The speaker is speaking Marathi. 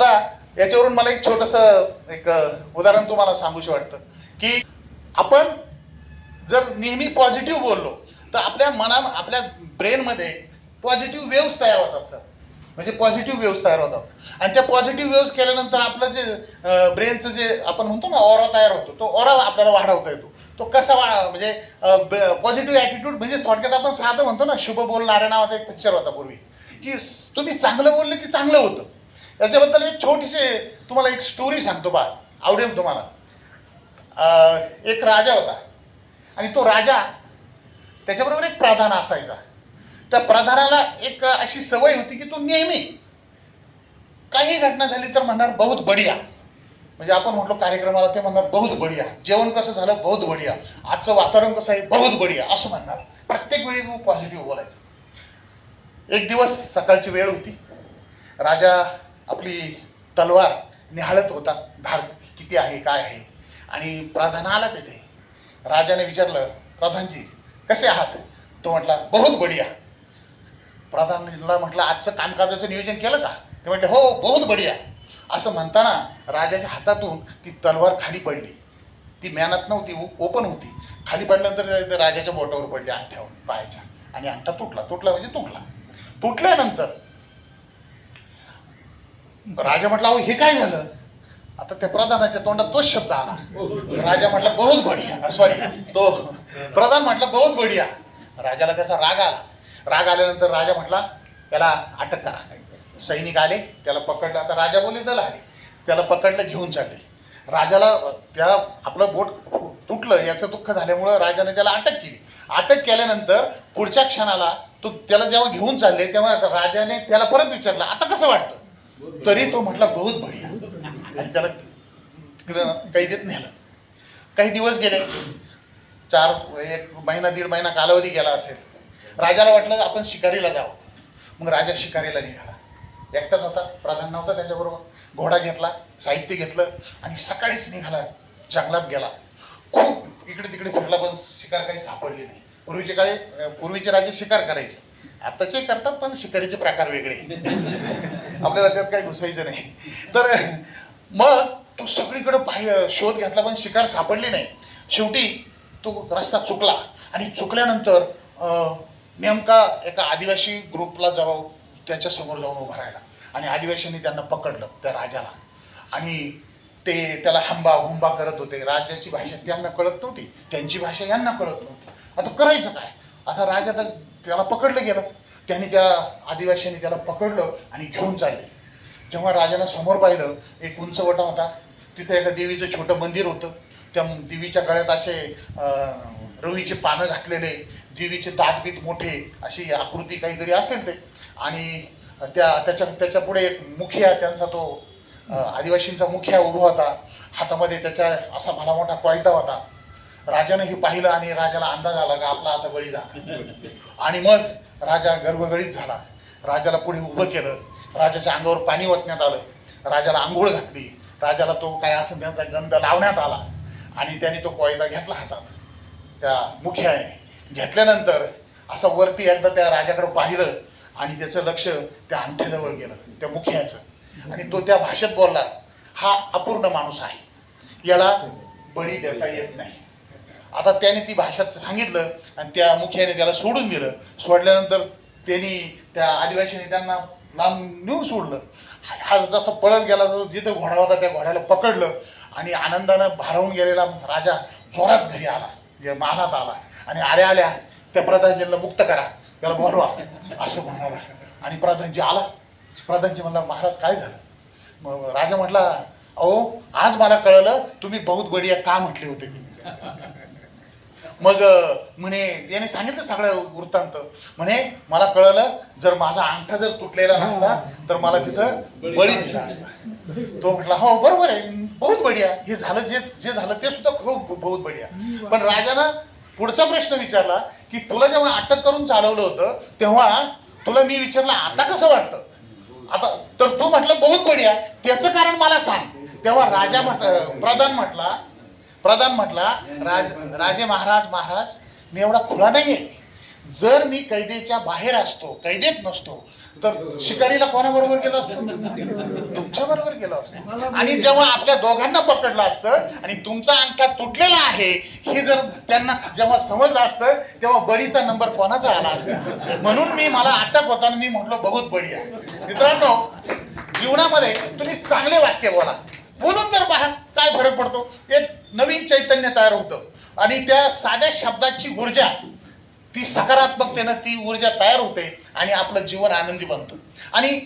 आता याच्यावरून मला एक छोटस एक उदाहरण तुम्हाला सांगूशी वाटतं की आपण जर नेहमी पॉझिटिव्ह बोललो तर आपल्या मना आपल्या ब्रेनमध्ये पॉझिटिव्ह वेव्स तयार होतात सर म्हणजे पॉझिटिव्ह वेव्स तयार होतात. आणि त्या पॉझिटिव्ह वेव्स केल्यानंतर आपलं जे ब्रेनचं जे आपण म्हणतो ना ऑरा तयार होतो तो ऑरा आपल्याला वाढवता येतो. तो कसा वा म्हणजे पॉझिटिव्ह ॲटिट्यूड म्हणजे थोडक्यात आपण साधं म्हणतो ना शुभ बोलणाऱ्या नावाचा एक पिक्चर होता पूर्वी. की तुम्ही चांगलं बोलले की चांगलं होतं. याच्याबद्दल एक छोटीशी तुम्हाला एक स्टोरी सांगतो बा. आवडेल तुम्हाला. एक राजा होता. आणि तो राजा त्याच्याबरोबर एक प्रधान असायचा. त्या प्रधानाला एक अशी सवय होती की तो नेहमी काही घटना झाली तर म्हणणार बहुत बढिया. म्हणजे आपण म्हटलो कार्यक्रमाला ते म्हणणार बहुत बढिया. जेवण कसं झालं बहुत बढिया. आजचं वातावरण कसं आहे बहुत बढिया. असं म्हणणार. प्रत्येक वेळी तू पॉझिटिव्ह बोलायचं. एक दिवस सकाळची वेळ होती. राजा आपली तलवार निहाळत होता. धार किती आहे काय आहे? आणि प्रधान आला तिथे राजाने विचारलं प्रधानजी कसे आहात? तो म्हटला बहुत बढिया. प्रधानला म्हटलं आजचं कामकाजाचं नियोजन केलं का? ते म्हटले हो बहुत बढिया. असं म्हणताना राजाच्या हातातून ती तलवार खाली पडली. ती मॅनात नव्हती ओपन होती. खाली पडल्यानंतर राजाच्या बोटावर पडली अंगठ्यावर पायाच्या. आणि अंगठा तुटला तुटला म्हणजे तुटला. तुटल्यानंतर राजा म्हटला अहो हे काय झालं? आता त्या प्रधानाच्या तोंडात तोच शब्द आला. राजा म्हटला बहुत बढिया. सॉरी तो प्रधान म्हटला बहुत बढिया. राजाला त्याचा राग आला. राग आल्यानंतर राजा म्हटला त्याला अटक करा. सैनिक आले त्याला पकडलं. आता राजा बोलले दल आले त्याला पकडलं घेऊन चालले. राजाला त्या आपलं बोट तुटलं याचं दुःख झाल्यामुळं राजाने त्याला अटक केली. अटक केल्यानंतर पुढच्या क्षणाला तो त्याला जेव्हा घेऊन चालले तेव्हा राजाने त्याला परत विचारलं आता कसं वाटतं? तरी तो म्हटला बहुत बढिया. आणि त्याला तिकडं कैदेत नेलं काही दिवस गेले. चार एक महिना दीड महिना कालावधी गेला असेल. राजाला वाटलं आपण शिकारीला जावं. मग राजा शिकारीला निघाला. एकटाच होता प्रधान नव्हता त्याच्याबरोबर. घोडा घेतला साहित्य घेतलं आणि सकाळीच निघाला जंगलात गेला. खूप इकडे तिकडे फिरला पण शिकार काही सापडली नाही. पूर्वीच्या काळी पूर्वीचे राजे शिकार करायचे. आताचे करतात पण शिकारीचे प्रकार वेगळे. आपल्याला त्यात काही घुसायचं नाही. तर मग तो सगळीकडे पाहि शोध घेतला पण शिकार सापडली नाही. शेवटी तो रस्ता चुकला. आणि चुकल्यानंतर नेमका एका आदिवासी ग्रुपला जाऊ त्याच्यासमोर जाऊन उभा राहिला. आणि आदिवासींनी त्यांना पकडलं त्या राजाला. आणि ते त्याला हंबा हुंबा करत होते. राजाची भाषा त्यांना कळत नव्हती. त्यांची भाषा यांना कळत नव्हती. आता करायचं काय? आता राजा तर त्याला पकडलं गेलं. त्याने त्या आदिवासीने त्याला पकडलं आणि घेऊन चालले. जेव्हा राजानं समोर पाहिलं एक उंचवटा होता. तिथे एका देवीचं छोटं मंदिर होतं. त्या देवीच्या गळ्यात असे रवीचे पानं घातलेले देवीचे दातबीत मोठे अशी आकृती काहीतरी असेल ते. आणि त्या त्याच्या त्याच्या पुढे एक मुखिया त्यांचा तो आदिवासींचा मुखिया उभा होता. हातामध्ये त्याच्या असा भला मोठा कोयता होता. राजानं हे पाहिलं आणि राजाला अंदाज आला का आपला आता बळी झाला. आणि मग राजा गर्भगळीत झाला. राजाला पुढे उभं केलं. राजाच्या अंगावर पाणी ओतण्यात आलं. राजाला आंघोळ घातली. राजाला तो काय असं त्यांचा गंध लावण्यात आला. आणि त्याने तो कोयदा घेतला हातात. त्या मुख्याने घेतल्यानंतर असं वरती एकदा त्या राजाकडे पाहिलं आणि त्याचं लक्ष त्या अंगठ्याजवळ गेलं त्या मुख्याचं. आणि तो त्या भाषेत बोलला हा अपूर्ण माणूस आहे. याला बळी देता येत नाही. आता त्याने ती भाषा सांगितलं आणि त्या मुखियाने त्याला सोडून दिलं. सोडल्यानंतर त्यांनी त्या आदिवासीने त्यांना लांब नेऊन सोडलं. हा हा जसा पळत गेला तर जिथं घोडा होता त्या घोड्याला पकडलं आणि आनंदानं भारावून गेलेला राजा जोरात घरी आला जे मानात आला. आणि आल्या आल्या त्या प्रधानजींना मुक्त करा त्याला बोलवा असं म्हणाला. आणि प्रधानजी आला. प्रधानजी म्हणला महाराज काय झालं? मग राजा म्हटला अहो आज मला कळलं तुम्ही बहुत बढिया का म्हटले होते मग म्हणे याने सांगितलं सगळं वृत्तांत. म्हणे मला कळलं जर माझा अंगठा जर तुटलेला नसता तर मला तिथं बळी दिला असता. तो म्हटला हो बरोबर आहे. बहुत बढिया. हे झालं जे जे झालं ते सुद्धा खूप बहुत बढिया. पण राजानं पुढचा प्रश्न विचारला की तुला जेव्हा अटक करून चालवलं होतं तेव्हा तुला मी विचारलं आता कसं वाटतं? आता तर तू म्हटलं बहुत बढिया. त्याचं कारण मला सांग. तेव्हा राजा म्हट प्रधान म्हटला प्रधान म्हटला राज राजे महाराज महाराज मी एवढा खुळा नाहीये. जर मी कैदेच्या बाहेर असतो कैदेत नसतो तर शिकारीला कोणाबरोबर गेलो असतो? तुमच्या बरोबर गेलो असतो. आणि जेव्हा आपल्या दोघांना पकडलं असतं आणि तुमचा अंका तुटलेला आहे हे जर त्यांना जेव्हा समजलं असतं तेव्हा बळीचा नंबर कोणाचा आला असता? म्हणून मी मला अटक होताना मी म्हटलं बहुत बढिया. मित्रांनो जीवनामध्ये तुम्ही चांगले वाक्य बोला. बोलून तर पहा काय फरक पडतो? एक नवीन चैतन्य तयार होतं. आणि त्या साध्या शब्दाची ऊर्जा ती सकारात्मकतेनं ती ऊर्जा तयार होते आणि आपलं जीवन आनंदी बनतं. आणि